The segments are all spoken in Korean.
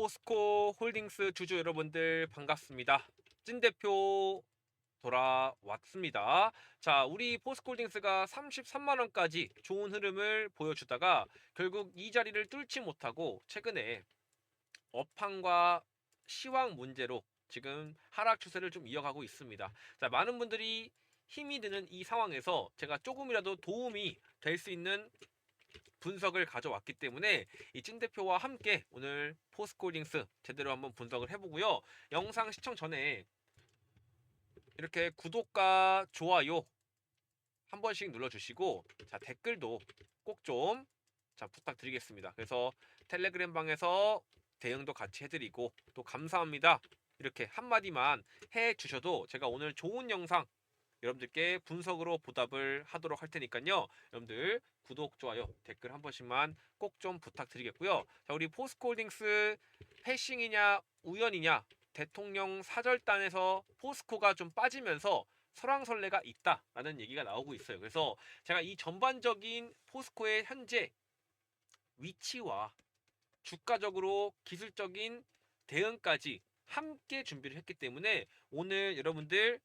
포스코 홀딩스 주주 여러분들 반갑습니다. 찐 대표 돌아왔습니다. 자, 우리 포스코 홀딩스가 33만 원까지 좋은 흐름을 보여주다가 결국 이 자리를 뚫지 못하고 최근에 업황과 시황 문제로 지금 하락 추세를 좀 이어가고 있습니다. 자, 많은 분들이 힘이 드는 이 상황에서 제가 조금이라도 도움이 될 수 있는 분석을 가져왔기 때문에 이 찐 대표와 함께 오늘 포스코홀딩스 제대로 한번 분석을 해보고요. 영상 시청 전에 이렇게 구독과 좋아요 한 번씩 눌러주시고 자 댓글도 꼭 좀 자 부탁드리겠습니다. 그래서 텔레그램 방에서 대응도 같이 해드리고 또 감사합니다 이렇게 한마디만 해주셔도 제가 오늘 좋은 영상 여러분들께 분석으로 보답을 하도록 할 테니까요. 여러분들 구독, 좋아요, 댓글 한 번씩만 꼭 좀 부탁드리겠고요. 자, 우리 포스코홀딩스 패싱이냐 우연이냐 대통령 사절단에서 포스코가 좀 빠지면서 설왕설래가 있다라는 얘기가 나오고 있어요. 그래서 제가 이 전반적인 포스코의 현재 위치와 주가적으로 기술적인 대응까지 함께 준비를 했기 때문에 오늘 여러분들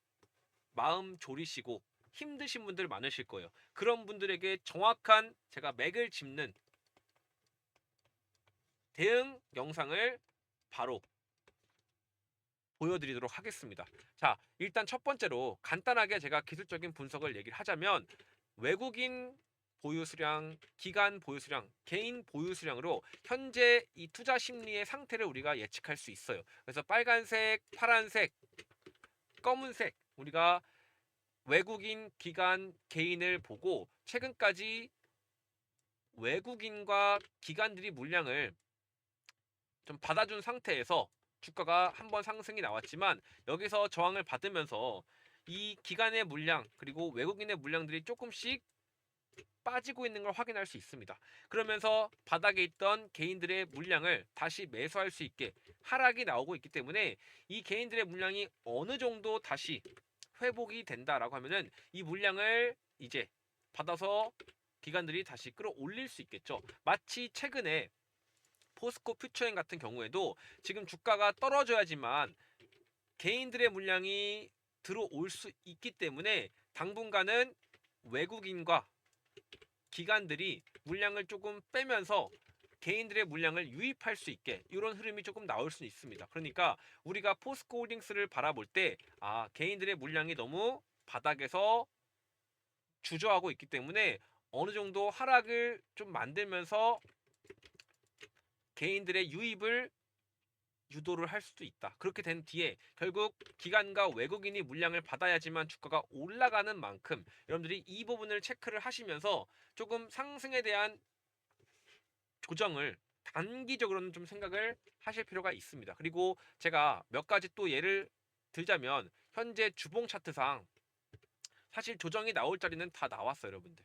마음 졸이시고 힘드신 분들 많으실 거예요. 그런 분들에게 정확한 제가 맥을 짚는 대응 영상을 바로 보여드리도록 하겠습니다. 자, 일단 첫 번째로 간단하게 제가 기술적인 분석을 얘기를 하자면 외국인 보유 수량, 기간 보유 수량, 개인 보유 수량으로 현재 이 투자 심리의 상태를 우리가 예측할 수 있어요. 그래서 빨간색, 파란색, 검은색 우리가 외국인 기관 개인을 보고 최근까지 외국인과 기관들이 물량을 좀 받아준 상태에서 주가가 한번 상승이 나왔지만 여기서 저항을 받으면서 이 기관의 물량 그리고 외국인의 물량들이 조금씩 빠지고 있는 걸 확인할 수 있습니다. 그러면서 바닥에 있던 개인들의 물량을 다시 매수할 수 있게 하락이 나오고 있기 때문에 이 개인들의 물량이 어느 정도 다시 회복이 된다라고 하면은 이 물량을 이제 받아서 기관들이 다시 끌어올릴 수 있겠죠. 마치 최근에 포스코 퓨처엔 같은 경우에도 지금 주가가 떨어져야지만 개인들의 물량이 들어올 수 있기 때문에 당분간은 외국인과 기관들이 물량을 조금 빼면서 개인들의 물량을 유입할 수 있게 이런 흐름이 조금 나올 수 있습니다. 그러니까 우리가 포스코 홀딩스를 바라볼 때 아, 개인들의 물량이 너무 바닥에서 주저하고 있기 때문에 어느 정도 하락을 좀 만들면서 개인들의 유입을 유도를 할 수도 있다. 그렇게 된 뒤에 결국 기관과 외국인이 물량을 받아야지만 주가가 올라가는 만큼 여러분들이 이 부분을 체크를 하시면서 조금 상승에 대한 조정을 단기적으로는 좀 생각을 하실 필요가 있습니다. 그리고 제가 몇 가지 또 예를 들자면 현재 주봉 차트상 사실 조정이 나올 자리는 다 나왔어요, 여러분들.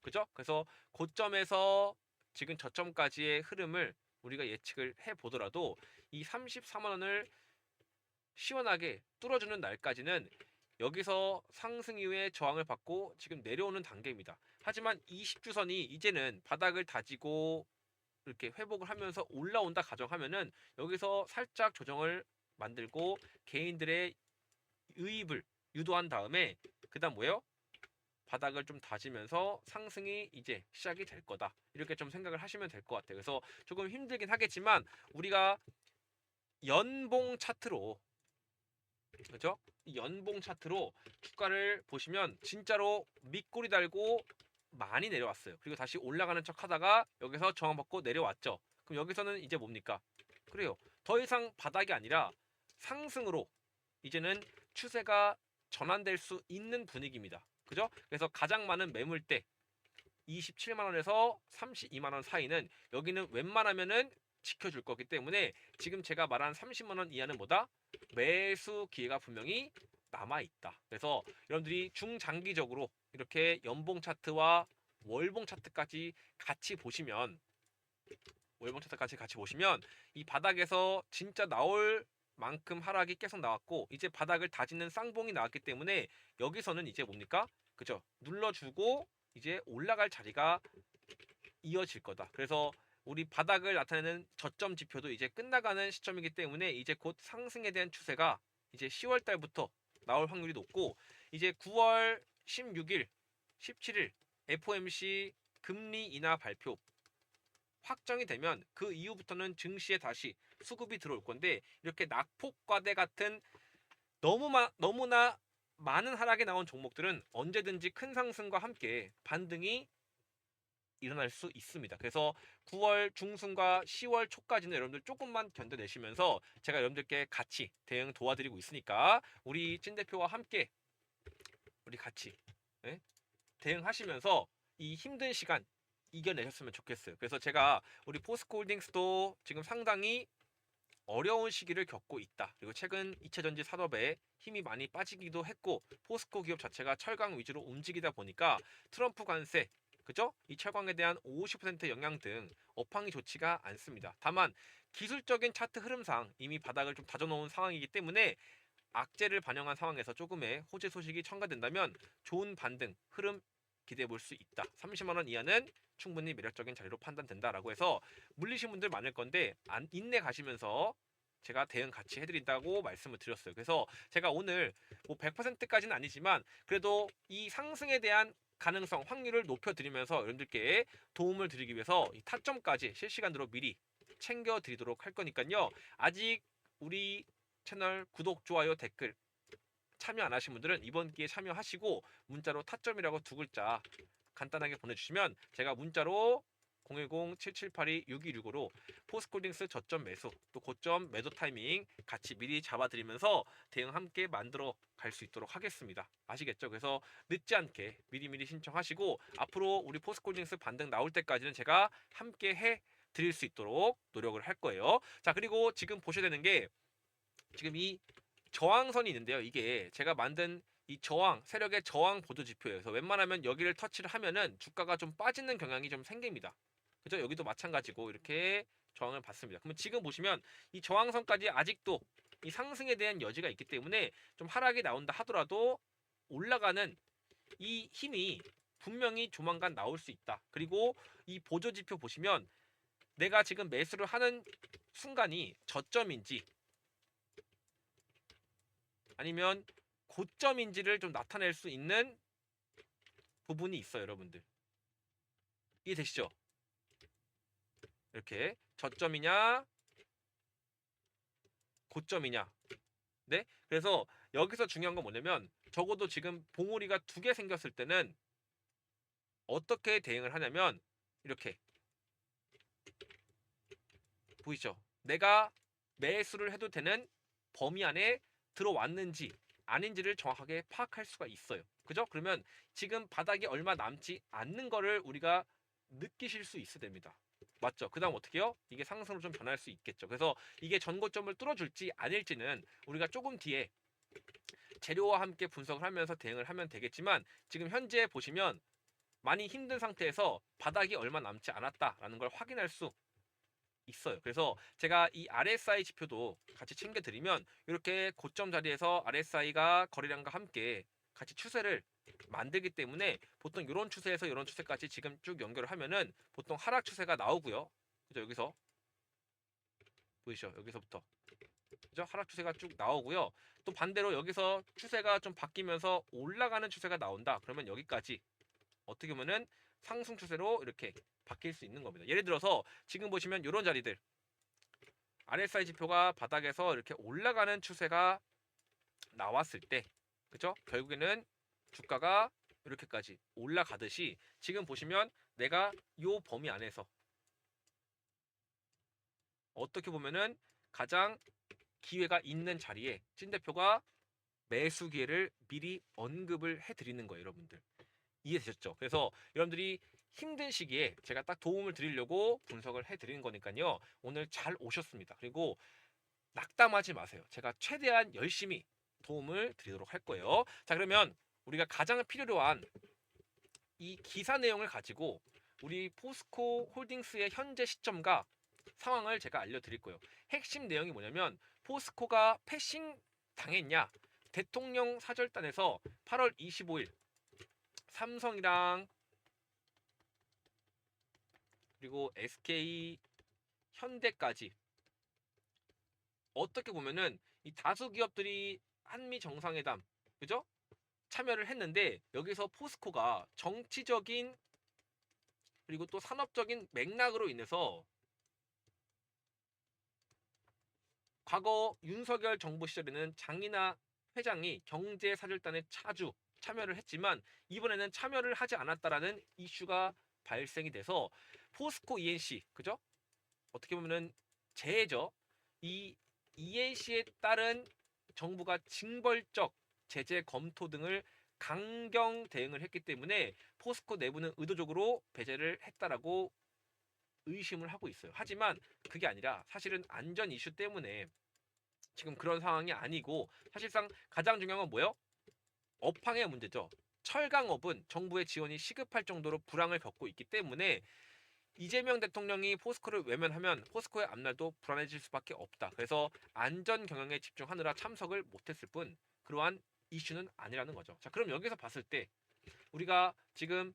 그죠? 그래서 고점에서 지금 저점까지의 흐름을 우리가 예측을 해 보더라도 이 34만 원을 시원하게 뚫어주는 날까지는 여기서 상승 이후에 저항을 받고 지금 내려오는 단계입니다. 하지만 20주선이 이제는 바닥을 다지고 이렇게 회복을 하면서 올라온다 가정하면은 여기서 살짝 조정을 만들고 개인들의 유입을 유도한 다음에 그다음 뭐예요? 바닥을 좀 다지면서 상승이 이제 시작이 될 거다. 이렇게 좀 생각을 하시면 될 것 같아요. 그래서 조금 힘들긴 하겠지만 우리가 연봉 차트로 그죠? 연봉 차트로 주가를 보시면 진짜로 밑꼬리 달고 많이 내려왔어요. 그리고 다시 올라가는 척 하다가 여기서 저항 받고 내려왔죠. 그럼 여기서는 이제 뭡니까? 그래요. 더 이상 바닥이 아니라 상승으로 이제는 추세가 전환될 수 있는 분위기입니다. 그죠? 그래서 가장 많은 매물대 27만 원에서 32만 원 사이는 여기는 웬만하면은 지켜줄 거기 때문에 지금 제가 말한 30만 원 이하는 뭐다? 매수 기회가 분명히 남아 있다. 그래서 여러분들이 중장기적으로 이렇게 연봉 차트와 월봉 차트까지 같이 보시면 월봉 차트까지 같이 보시면 이 바닥에서 진짜 나올 만큼 하락이 계속 나왔고 이제 바닥을 다지는 쌍봉이 나왔기 때문에 여기서는 이제 뭡니까? 그죠? 눌러주고 이제 올라갈 자리가 이어질 거다. 그래서 우리 바닥을 나타내는 저점 지표도 이제 끝나가는 시점이기 때문에 이제 곧 상승에 대한 추세가 이제 10월 달부터 나올 확률이 높고 이제 9월 16일, 17일 FOMC 금리 인하 발표 확정이 되면 그 이후부터는 증시에 다시 수급이 들어올 건데 이렇게 낙폭과대 같은 너무 마, 너무나 많은 하락이 나온 종목들은 언제든지 큰 상승과 함께 반등이 일어날 수 있습니다. 그래서 9월 중순과 10월 초까지는 여러분들 조금만 견뎌내시면서 제가 여러분들께 같이 대응 도와드리고 있으니까 우리 찐 대표와 함께 우리 같이 예? 대응하시면서 이 힘든 시간 이겨내셨으면 좋겠어요. 그래서 제가 우리 포스코홀딩스도 지금 상당히 어려운 시기를 겪고 있다. 그리고 최근 이체전지 산업에 힘이 많이 빠지기도 했고 포스코 기업 자체가 철강 위주로 움직이다 보니까 트럼프 관세 그죠? 이 철강에 대한 50% 영향 등 업황이 좋지가 않습니다. 다만 기술적인 차트 흐름상 이미 바닥을 좀 다져놓은 상황이기 때문에 악재를 반영한 상황에서 조금의 호재 소식이 첨가된다면 좋은 반등 흐름 기대해 볼 수 있다. 30만 원 이하는 충분히 매력적인 자리로 판단된다라고 해서 물리신 분들 많을 건데 안 인내 가시면서 제가 대응 같이 해드린다고 말씀을 드렸어요. 그래서 제가 오늘 뭐 100%까지는 아니지만 그래도 이 상승에 대한 가능성 확률을 높여드리면서 여러분들께 도움을 드리기 위해서 이 타점까지 실시간으로 미리 챙겨드리도록 할 거니까요. 아직 우리 채널 구독, 좋아요, 댓글 참여 안 하신 분들은 이번 기회에 참여하시고 문자로 타점이라고 두 글자 간단하게 보내주시면 제가 문자로 010-7782-6265로 포스콜딩스 저점 매수 또 고점 매도 타이밍 같이 미리 잡아드리면서 대응 함께 만들어 갈 수 있도록 하겠습니다. 아시겠죠? 그래서 늦지 않게 미리미리 신청하시고 앞으로 우리 포스콜딩스 반등 나올 때까지는 제가 함께 해 드릴 수 있도록 노력을 할 거예요. 자 그리고 지금 보셔야 되는 게 지금 이 저항선이 있는데요. 이게 제가 만든 이 저항 세력의 저항 보조. 그래서 웬만하면 여기를 터치를 하면은 주가가 좀 빠지는 경향이 좀 생깁니다. 그죠? 여기도 마찬가지고 이렇게 저항을 받습니다. 그러면 지금 보시면 이 저항선까지 아직도 이 상승에 대한 여지가 있기 때문에 좀 하락이 나온다 하더라도 올라가는 이 힘이 분명히 조만간 나올 수 있다. 그리고 이 보조 지표 보시면 내가 지금 매수를 하는 순간이 저점인지 아니면 고점인지를 좀 나타낼 수 있는 부분이 있어요, 여러분들. 이해되시죠? 이렇게 저점이냐? 고점이냐? 네? 그래서 여기서 중요한 건 뭐냐면 적어도 지금 봉우리가 두 개 생겼을 때는 어떻게 대응을 하냐면 이렇게. 보이죠? 내가 매수를 해도 되는 범위 안에 들어왔는지 아닌지를 정확하게 파악할 수가 있어요. 그죠? 그러면 지금 바닥이 얼마 남지 않는 거를 우리가 느끼실 수 있어야 됩니다 맞죠? 그 다음 어떻게 해요? 이게 상승으로 좀 변할 수 있겠죠. 그래서 이게 전고점을 뚫어줄지 아닐지는 우리가 조금 뒤에 재료와 함께 분석을 하면서 대응을 하면 되겠지만 지금 현재 보시면 많이 힘든 상태에서 바닥이 얼마 남지 않았다라는 걸 확인할 수 있어요. 그래서 제가 이 RSI 지표도 같이 챙겨드리면 이렇게 고점 자리에서 RSI가 거래량과 함께 같이 추세를 만들기 때문에 보통 이런 추세에서 이런 추세까지 지금 쭉 연결을 하면은 보통 하락 추세가 나오고요. 그죠? 여기서 보이시죠? 여기서부터 그죠? 하락 추세가 쭉 나오고요. 또 반대로 여기서 추세가 좀 바뀌면서 올라가는 추세가 나온다. 그러면 여기까지 어떻게 보면은 상승 추세로 이렇게 바뀔 수 있는 겁니다. 예를 들어서 지금 보시면 이런 자리들 RSI 지표가 바닥에서 이렇게 올라가는 추세가 나왔을 때 그죠? 결국에는 주가가 이렇게까지 올라가듯이 지금 보시면 내가 요 범위 안에서 어떻게 보면은 가장 기회가 있는 자리에 찐 대표가 매수 기회를 미리 언급을 해드리는 거예요, 여러분들. 이해되셨죠? 그래서 여러분들이 힘든 시기에 제가 딱 도움을 드리려고 분석을 해드리는 거니까요. 오늘 잘 오셨습니다. 그리고 낙담하지 마세요. 제가 최대한 열심히 도움을 드리도록 할 거예요. 자, 그러면 우리가 가장 필요로 한 이 기사 내용을 가지고 우리 포스코 홀딩스의 현재 시점과 상황을 제가 알려드릴 거예요. 핵심 내용이 뭐냐면 포스코가 패싱 당했냐? 대통령 사절단에서 8월 25일 삼성이랑 그리고 SK 현대까지 어떻게 보면은 이 다수 기업들이 한미 정상회담 그죠? 참여를 했는데 여기서 포스코가 정치적인 그리고 또 산업적인 맥락으로 인해서 과거 윤석열 정부 시절에는 장이나 회장이 경제사절단에 자주 참여를 했지만 이번에는 참여를 하지 않았다라는 이슈가 발생이 돼서 포스코 ENC 그죠? 어떻게 보면은 재해죠. 이 ENC에 따른 정부가 징벌적 제재 검토 등을 강경 대응을 했기 때문에 포스코 내부는 의도적으로 배제를 했다라고 의심을 하고 있어요. 하지만 그게 아니라 사실은 안전 이슈 때문에 지금 그런 상황이 아니고 사실상 가장 중요한 건 뭐예요? 업황의 문제죠. 철강업은 정부의 지원이 시급할 정도로 불황을 겪고 있기 때문에 이재명 대통령이 포스코를 외면하면 포스코의 앞날도 불안해질 수밖에 없다. 그래서 안전 경영에 집중하느라 참석을 못했을 뿐 그러한 이슈는 아니라는 거죠. 자, 그럼 여기서 봤을 때 우리가 지금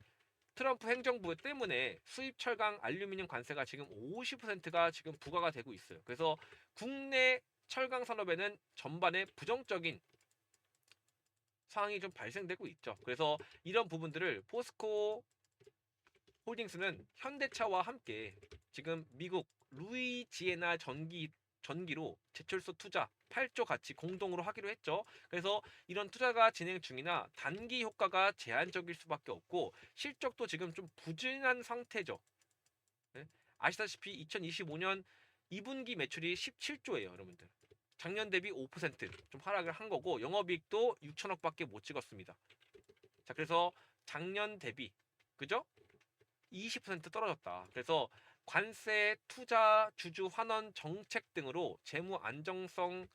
트럼프 행정부 때문에 수입 철강 알루미늄 관세가 지금 50%가 지금 부과가 되고 있어요. 그래서 국내 철강 산업에는 전반에 부정적인 상황이 좀 발생되고 있죠. 그래서 이런 부분들을 포스코 홀딩스는 현대차와 함께 지금 미국 루이지애나 전기 전기로 제철소 투자 8조 같이 공동으로 하기로 했죠. 그래서 이런 투자가 진행 중이나 단기 효과가 제한적일 수밖에 없고 실적도 지금 좀 부진한 상태죠. 네? 아시다시피 2025년 2분기 매출이 17조예요, 여러분들. 작년 대비 5%좀 하락을 한 거고 영업이익도 6천억밖에 못 찍었습니다. 자, 그래서 작년 대비 그죠? 20% 떨어졌다. 그래서 관세, 투자, 주주 환원 정책 등으로 재무 안정성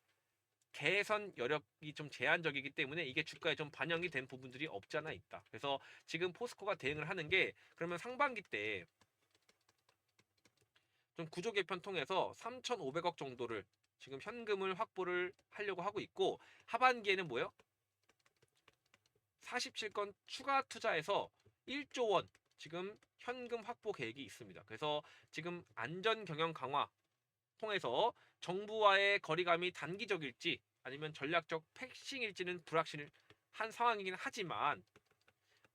개선 여력이 좀 제한적이기 때문에 이게 주가에 좀 반영이 된 부분들이 없지 않아 있다. 그래서 지금 포스코가 대응을 하는 게 그러면 상반기 때 좀 구조 개편 통해서 3,500억 정도를 지금 현금을 확보를 하려고 하고 있고 하반기에는 뭐예요? 47건 추가 투자해서 1조 원 지금 현금 확보 계획이 있습니다. 그래서 지금 안전 경영 강화 통해서 정부와의 거리감이 단기적일지 아니면 전략적 패싱일지는 불확실한 상황이긴 하지만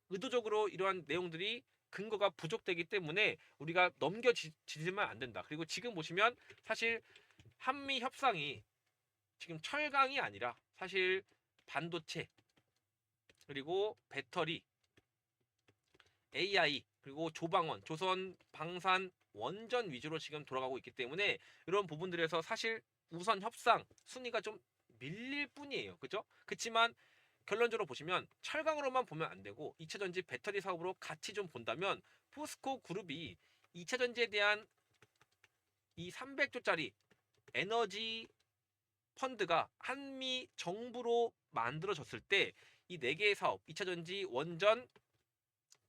의도적으로 이러한 내용들이 근거가 부족되기 때문에 우리가 넘겨지지만 안 된다. 그리고 지금 보시면 사실 한미 협상이 지금 철강이 아니라 사실 반도체 그리고 배터리 AI 그리고 조방원, 조선 방산 원전 위주로 지금 돌아가고 있기 때문에 이런 부분들에서 사실 우선 협상 순위가 좀 밀릴 뿐이에요. 그죠? 그렇지만 결론적으로 보시면 철강으로만 보면 안 되고 2차 전지 배터리 사업으로 같이 좀 본다면 포스코 그룹이 2차 전지에 대한 이 300조짜리 에너지 펀드가 한미 정부로 만들어졌을 때 이 네 개의 사업 2차 전지 원전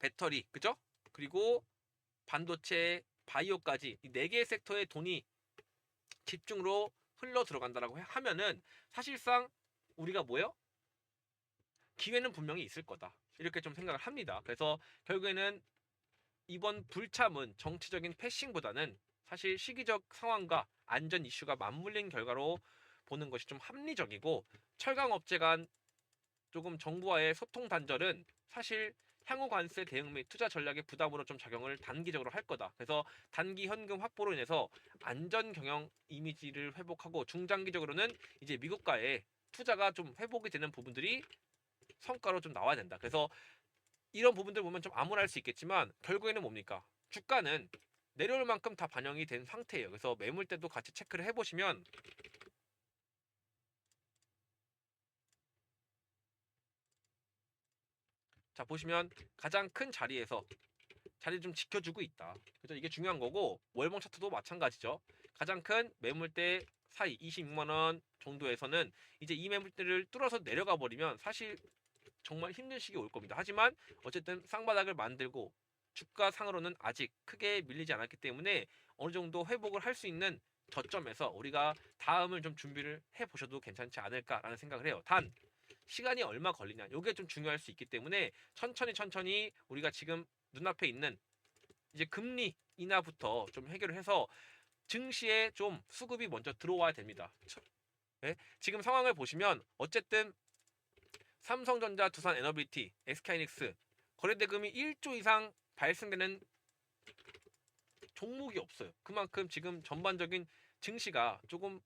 배터리 그죠? 그리고 반도체 바이오까지 이 네 개의 섹터에 돈이 집중으로 흘러 들어간다라고 하면은 사실상 우리가 뭐요? 기회는 분명히 있을 거다. 이렇게 좀 생각을 합니다. 그래서 결국에는 이번 불참은 정치적인 패싱보다는 사실 시기적 상황과 안전 이슈가 맞물린 결과로 보는 것이 좀 합리적이고 철강 업체 간 조금 정부와의 소통 단절은 사실 향후 관세 대응 및 투자 전략의 부담으로 좀 작용을 단기적으로 할 거다. 그래서 단기 현금 확보로 인해서 안전 경영 이미지를 회복하고 중장기적으로는 이제 미국과의 투자가 좀 회복이 되는 부분들이 성과로 좀 나와야 된다. 그래서 이런 부분들 보면 좀 암울할 수 있겠지만 결국에는 뭡니까? 주가는 내려올 만큼 다 반영이 된 상태예요. 그래서 매물대도 같이 체크를 해보시면 자 보시면 가장 큰 자리에서 자리 좀 지켜주고 있다. 그죠? 이게 중요한 거고 월봉 차트도 마찬가지죠. 가장 큰 매물대 사이 26만 원 정도에서는 이제 이 매물대를 뚫어서 내려가 버리면 사실 정말 힘든 시기 올 겁니다. 하지만 어쨌든 쌍바닥을 만들고 주가 상으로는 아직 크게 밀리지 않았기 때문에 어느 정도 회복을 할 수 있는 저점에서 우리가 다음을 좀 준비를 해 보셔도 괜찮지 않을까라는 생각을 해요. 단 시간이 얼마 걸리냐 이게 좀 중요할 수 있기 때문에 천천히 천천히 우리가 지금 눈앞에 있는 이제 금리 인하부터 좀 해결을 해서 증시에 좀 수급이 먼저 들어와야 됩니다. 네? 지금 상황을 보시면 어쨌든 삼성전자, 두산 에너비티, SK하이닉스 거래대금이 1조 이상 발생되는 종목이 없어요. 그만큼 지금 전반적인 증시가 조금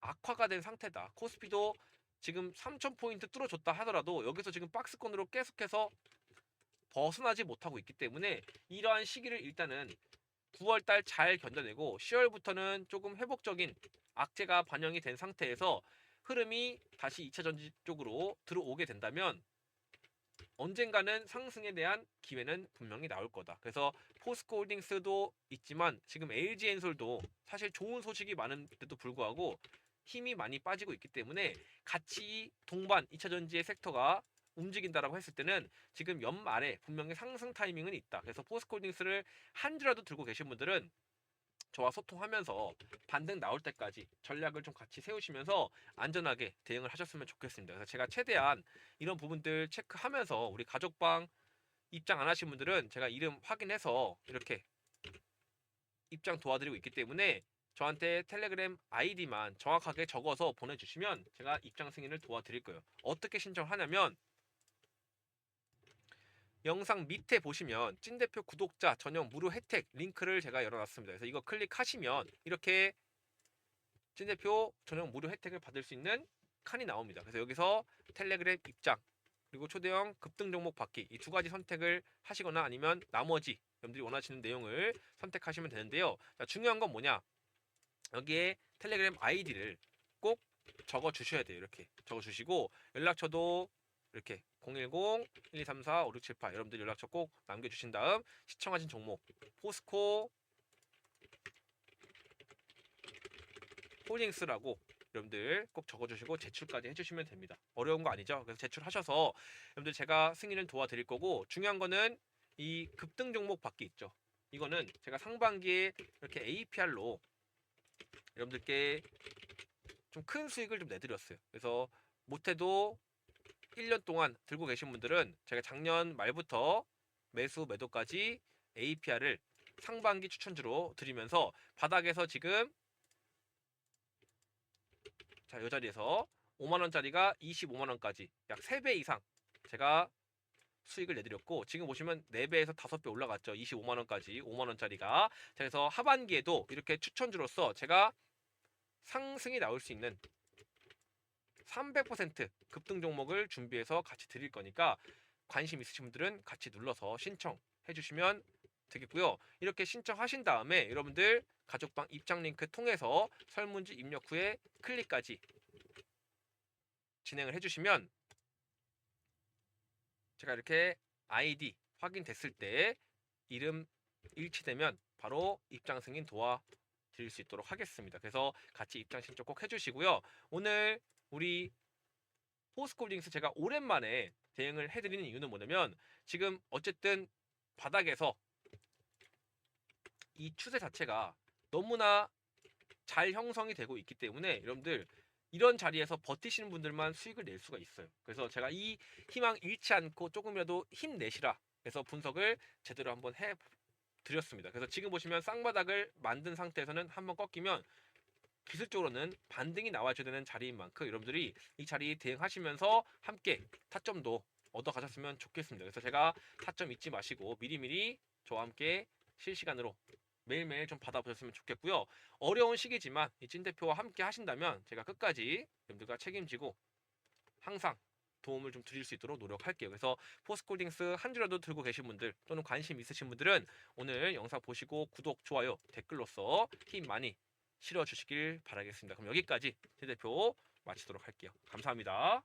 악화가 된 상태다. 코스피도 지금 3,000포인트 뚫어줬다 하더라도 여기서 지금 박스권으로 계속해서 벗어나지 못하고 있기 때문에 이러한 시기를 일단은 9월달 잘 견뎌내고 10월부터는 조금 회복적인 악재가 반영이 된 상태에서 흐름이 다시 2차 전지 쪽으로 들어오게 된다면 언젠가는 상승에 대한 기회는 분명히 나올 거다. 그래서 포스코 홀딩스도 있지만 지금 LG엔솔도 사실 좋은 소식이 많은데도 불구하고 힘이 많이 빠지고 있기 때문에 같이 동반 2차 전지의 섹터가 움직인다라고 했을 때는 지금 연말에 분명히 상승 타이밍은 있다. 그래서 포스코홀딩스를 한 주라도 들고 계신 분들은 저와 소통하면서 반등 나올 때까지 전략을 좀 같이 세우시면서 안전하게 대응을 하셨으면 좋겠습니다. 그래서 제가 최대한 이런 부분들 체크하면서 우리 가족방 입장 안 하신 분들은 제가 이름 확인해서 이렇게 입장 도와드리고 있기 때문에 저한테 텔레그램 아이디만 정확하게 적어서 보내주시면 제가 입장 승인을 도와드릴 거예요. 어떻게 신청하냐면 영상 밑에 보시면 찐대표 구독자 전용 무료 혜택 링크를 제가 열어놨습니다. 그래서 이거 클릭하시면 이렇게 찐대표 전용 무료 혜택을 받을 수 있는 칸이 나옵니다. 그래서 여기서 텔레그램 입장 그리고 초대형 급등 종목 받기 이 두 가지 선택을 하시거나 아니면 나머지 여러분들이 원하시는 내용을 선택하시면 되는데요. 자, 중요한 건 뭐냐? 여기에 텔레그램 아이디를 꼭 적어 주셔야 돼요. 이렇게 적어 주시고 연락처도 이렇게 010-1234-5678 여러분들 연락처 꼭 남겨주신 다음 시청하신 종목 포스코 홀딩스라고 여러분들 꼭 적어주시고 제출까지 해주시면 됩니다. 어려운 거 아니죠? 그래서 제출하셔서 여러분들 제가 승인을 도와드릴 거고 중요한 거는 이 급등 종목 받기 있죠. 이거는 제가 상반기에 이렇게 APR로 여러분들께 좀 큰 수익을 좀 내드렸어요. 그래서 못해도 1년 동안 들고 계신 분들은 제가 작년 말부터 매수 매도까지 APR을 상반기 추천주로 드리면서 바닥에서 지금 자, 이 자리에서 5만 원짜리가 25만 원까지 약 3배 이상 제가 수익을 내드렸고 지금 보시면 4배에서 5배 올라갔죠. 25만 원까지 5만 원짜리가 자, 그래서 하반기에도 이렇게 추천주로서 제가 상승이 나올 수 있는 300% 급등 종목을 준비해서 같이 드릴 거니까 관심 있으신 분들은 같이 눌러서 신청해 주시면 되겠고요. 이렇게 신청하신 다음에 여러분들 가족방 입장 링크 통해서 설문지 입력 후에 클릭까지 진행을 해주시면 제가 이렇게 아이디 확인됐을 때 이름 일치되면 바로 입장 승인 도와 드릴 수 있도록 하겠습니다. 그래서 같이 입장 신청 꼭 해주시고요. 오늘 우리 포스코딩스 제가 오랜만에 대응을 해드리는 이유는 뭐냐면 지금 어쨌든 바닥에서 이 추세 자체가 너무나 잘 형성이 되고 있기 때문에 여러분들 이런 자리에서 버티시는 분들만 수익을 낼 수가 있어요. 그래서 제가 이 희망 잃지 않고 조금이라도 힘내시라 해서 분석을 제대로 한번 해 드렸습니다. 그래서 지금 보시면 쌍바닥을 만든 상태에서는 한번 꺾이면 기술적으로는 반등이 나와줘야 되는 자리인 만큼 여러분들이 이 자리 대응하시면서 함께 타점도 얻어 가셨으면 좋겠습니다. 그래서 제가 타점 잊지 마시고 미리미리 저와 함께 실시간으로 매일매일 좀 받아보셨으면 좋겠고요. 어려운 시기지만 이 찐 대표와 함께 하신다면 제가 끝까지 여러분들과 책임지고 항상 도움을 좀 드릴 수 있도록 노력할게요. 그래서 포스코딩스 한 주라도 들고 계신 분들 또는 관심 있으신 분들은 오늘 영상 보시고 구독, 좋아요, 댓글로써 힘 많이 실어주시길 바라겠습니다. 그럼 여기까지 제 대표 마치도록 할게요. 감사합니다.